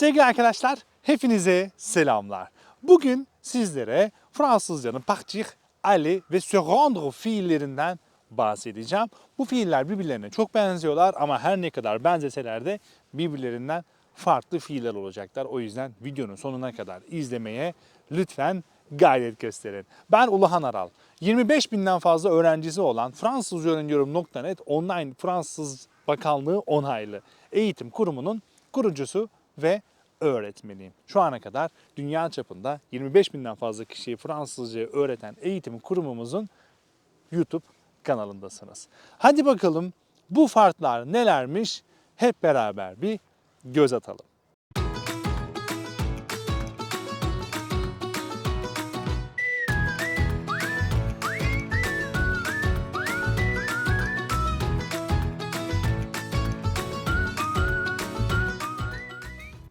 Sevgili arkadaşlar, hepinize selamlar. Bugün sizlere Fransızcanın partir, aller ve se rendre fiillerinden bahsedeceğim. Bu fiiller birbirlerine çok benziyorlar ama her ne kadar benzeseler de birbirlerinden farklı fiiller olacaklar. O yüzden videonun sonuna kadar izlemeye lütfen gayret gösterin. Ben Uluhan Aral. 25 binden fazla öğrencisi olan fransızcaöğreniyorum.net online Fransız Bakanlığı onaylı eğitim kurumunun kurucusu ve öğretmeniyim. Şu ana kadar dünya çapında 25 binden fazla kişiyi Fransızca öğreten eğitim kurumumuzun YouTube kanalındasınız. Hadi bakalım bu farklar nelermiş hep beraber bir göz atalım.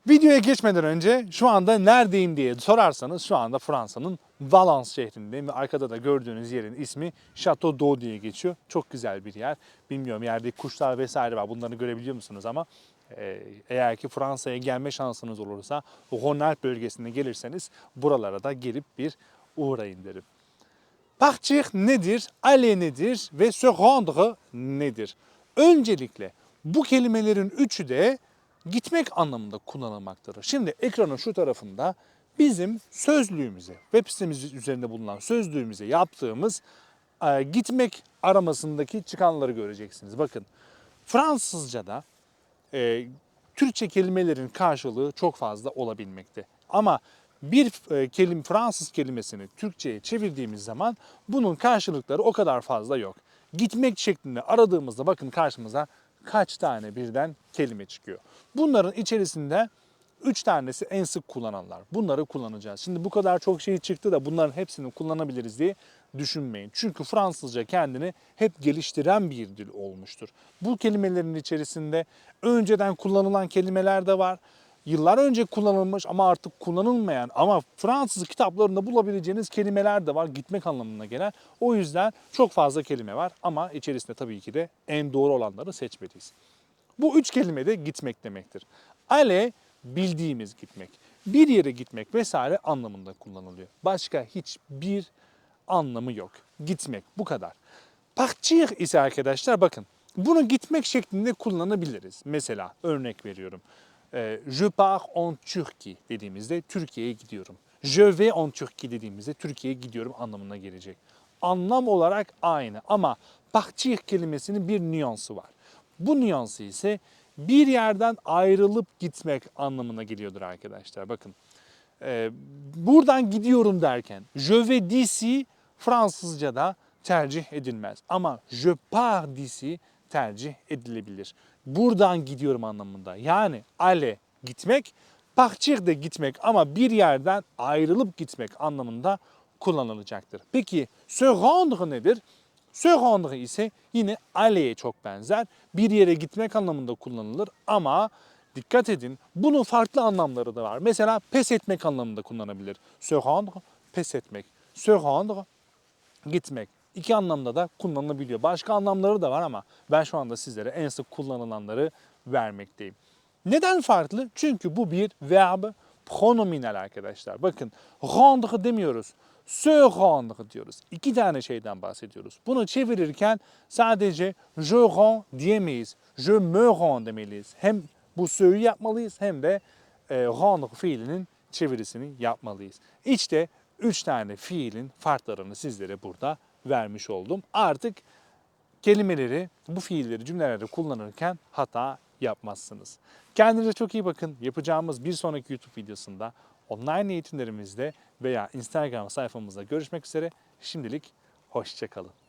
Videoya geçmeden önce şu anda neredeyim diye sorarsanız şu anda Fransa'nın Valence şehrindeyim ve arkada da gördüğünüz yerin ismi Chateau d'Eau diye geçiyor. Çok güzel bir yer. Bilmiyorum yerdeki kuşlar vesaire var bunları görebiliyor musunuz ama e, eğer ki Fransa'ya gelme şansınız olursa Rhône-Alpes bölgesine gelirseniz buralara da gelip bir uğrayın derim. Partir nedir? Aller nedir? Ve se rendre nedir? Öncelikle bu kelimelerin üçü de gitmek anlamında kullanılmaktadır. Şimdi ekranın şu tarafında bizim sözlüğümüze, web sitemiz üzerinde bulunan sözlüğümüze yaptığımız e, gitmek aramasındaki çıkanları göreceksiniz. Bakın Fransızca'da e, Türkçe kelimelerin karşılığı çok fazla olabilmekte. Ama bir e, kelim Fransız kelimesini Türkçe'ye çevirdiğimiz zaman bunun karşılıkları o kadar fazla yok. Gitmek şeklinde aradığımızda bakın karşımıza kaç tane birden kelime çıkıyor. Bunların içerisinde 3 tanesi en sık kullananlar. Bunları kullanacağız. Şimdi bu kadar çok şey çıktı da bunların hepsini kullanabiliriz diye düşünmeyin. Çünkü Fransızca kendini hep geliştiren bir dil olmuştur. Bu kelimelerin içerisinde önceden kullanılan kelimeler de var. Yıllar önce kullanılmış ama artık kullanılmayan ama Fransız kitaplarında bulabileceğiniz kelimeler de var gitmek anlamına gelen. O yüzden çok fazla kelime var ama içerisinde tabii ki de en doğru olanları seçmeliyiz. Bu üç kelime de gitmek demektir. Ale bildiğimiz gitmek. Bir yere gitmek vesaire anlamında kullanılıyor. Başka hiçbir anlamı yok. Gitmek bu kadar. Partir ise arkadaşlar bakın bunu gitmek şeklinde kullanabiliriz. Mesela örnek veriyorum. Ee, Je pars en Turquie dediğimizde Türkiye'ye gidiyorum. Je vais en Turquie dediğimizde Türkiye'ye gidiyorum anlamına gelecek. Anlam olarak aynı ama partir kelimesinin bir nüansı var. Bu nüansı ise bir yerden ayrılıp gitmek anlamına geliyordur arkadaşlar. Bakın e, buradan gidiyorum derken je vais d'ici Fransızca'da tercih edilmez. Ama je pars d'ici tercih edilebilir. Buradan gidiyorum anlamında. Yani ale gitmek, partir de gitmek ama bir yerden ayrılıp gitmek anlamında kullanılacaktır. Peki se rendre nedir? Se rendre ise yine alle'ye çok benzer. Bir yere gitmek anlamında kullanılır ama dikkat edin bunun farklı anlamları da var. Mesela pes etmek anlamında kullanabilir. Se rendre, pes etmek. Se rendre, gitmek. İki anlamda da kullanılabiliyor. Başka anlamları da var ama ben şu anda sizlere en sık kullanılanları vermekteyim. Neden farklı? Çünkü bu bir verb pronominal arkadaşlar. Bakın rendre demiyoruz. Se rendre diyoruz. İki tane şeyden bahsediyoruz. Bunu çevirirken sadece je rends diyemeyiz. Je me rends demeliyiz. Hem bu sö'yü yapmalıyız hem de e, rendre fiilinin çevirisini yapmalıyız. İşte üç tane fiilin farklarını sizlere burada vermiş oldum. Artık kelimeleri, bu fiilleri cümlelerde kullanırken hata yapmazsınız. Kendinize çok iyi bakın. Yapacağımız bir sonraki YouTube videosunda online eğitimlerimizde veya Instagram sayfamızda görüşmek üzere. Şimdilik hoşçakalın.